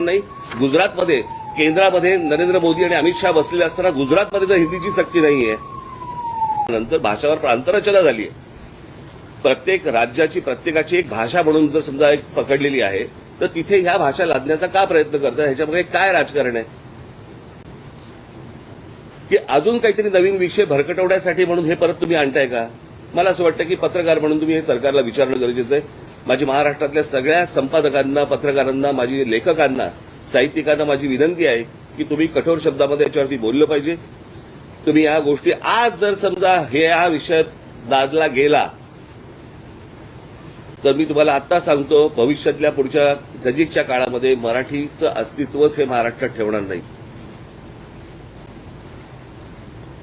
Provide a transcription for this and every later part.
नाही गुजरातमध्ये केंद्रामध्ये नरेंद्र मोदी आणि अमित शहा बसलेले असताना गुजरातमध्ये जर हिंदीची सक्ती नाहीये. नंतर भाषावर प्रांतरचना झाली आहे प्रत्येक राज्याची प्रत्येकाची एक भाषा म्हणून जर समजा एक पकडलेली आहे तर तिथे ह्या भाषा लादण्याचा का प्रयत्न करतात ह्याच्यामध्ये काय राजकारण आहे? की अजून काहीतरी नवीन विषय भरकटवण्यासाठी म्हणून हे परत तुम्ही आणताय का? मला असं वाटतं की पत्रकार म्हणून तुम्ही हे सरकारला विचारणं गरजेचं आहे. माझी महाराष्ट्रातल्या सगळ्या संपादकांना पत्रकारांना माझी लेखकांना साहित्यिकांना माझी विनंती आहे की तुम्ही कठोर शब्दामध्ये याच्यावरती बोललं पाहिजे. तुम्ही या गोष्टी आज जर समजा हे या विषयात दादला गेला तर मी तुम्हाला आता सांगतो भविष्यातल्या पुढच्या नजीकच्या काळामध्ये मराठीचं अस्तित्वच हे महाराष्ट्रात ठेवणार नाही.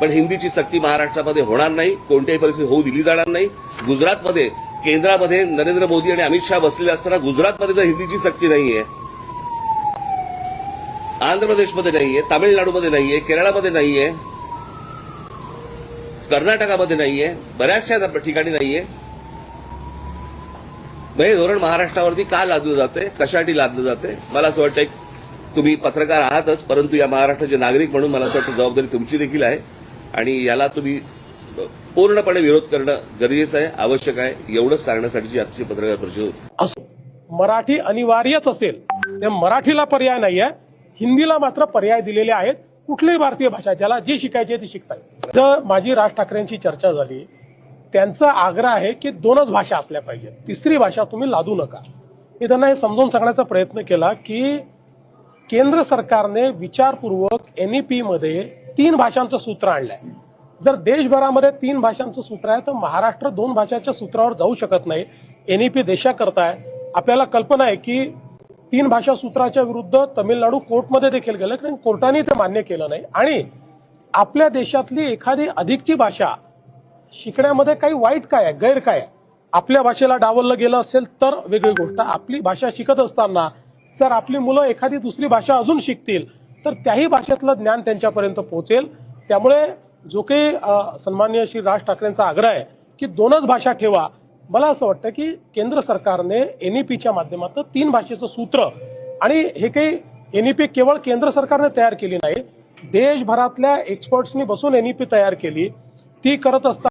पण हिंदीची सक्ती महाराष्ट्रामध्ये होणार नाही कोणत्याही परिस्थितीत होऊ दिली जाणार नाही. गुजरातमध्ये केंद्रामध्ये नरेंद्र मोदी आणि अमित शहा बसलेले असताना गुजरातमध्ये तर हिंदीची सक्ती नाहीये. आंध्र प्रदेशमध्ये नाहीये तामिळनाडूमध्ये नाहीये केरळामध्ये नाहीये कर्नाटकामध्ये नाहीये बऱ्याचशा ठिकाणी नाहीये. हे धोरण महाराष्ट्रावरती का लादलं जाते कशासाठी लादलं जाते मला असं वाटतं तुम्ही पत्रकार आहातच परंतु या महाराष्ट्राचे नागरिक म्हणून मला असं वाटतं जबाबदारी तुमची देखील आहे. आणि याला तुम्ही पूर्णपणे विरोध करणं गरजेचं आहे आवश्यक आहे एवढंच सांगण्यासाठीची आजची पत्रकार परिषद होती. असो मराठी अनिवार्यच असेल ते मराठीला पर्याय नाहीये हिंदीला मात्र पर्याय दिलेले आहेत कुठलीही भारतीय भाषा ज्याला जी शिकायची आहे ती शिकता येईल जर माझी राज ठाकरेंची चर्चा झाली त्यांचा आग्रह आहे की दोनच भाषा असल्या पाहिजेत. तिसरी भाषा तुम्ही लादू नका. मी त्यांना हे समजावून सांगण्याचा प्रयत्न केला की केंद्र सरकारने विचारपूर्वक एन ई पीमध्ये तीन भाषांचं सूत्र आणलंय. जर देशभरामध्ये तीन भाषांचं सूत्र आहे तर महाराष्ट्र दोन भाषांच्या सूत्रावर जाऊ शकत नाही. एन ई पी देशाकरता आहे आपल्याला कल्पना आहे की तीन भाषा सूत्राच्या विरुद्ध तमिळनाडू कोर्टमध्ये देखील गेलं कारण कोर्टाने ते मान्य केलं नाही. आणि आपल्या देशातली एखादी अधिकची भाषा शिकण्यामध्ये काही वाईट काय आहे गैर काय आहे? आपल्या भाषेला डावललं गेलं असेल तर वेगळी गोष्ट. आपली भाषा शिकत असताना जर आपली मुलं एखादी दुसरी भाषा अजून शिकतील तर त्याही भाषेतलं ज्ञान त्यांच्यापर्यंत पोहोचेल. त्यामुळे जो काही सन्मान्य श्री राज ठाकरेंचा आग्रह आहे की दोनच भाषा ठेवा. मला असं वाटतं की केंद्र सरकारने एन ई पीच्या माध्यमातून तीन भाषेचं सूत्र आणि हे काही एन ई पी केवळ केंद्र सरकारने तयार केली नाही देशभरातल्या एक्सपर्ट्सनी बसून एन ई पी तयार केली. ती करत असताना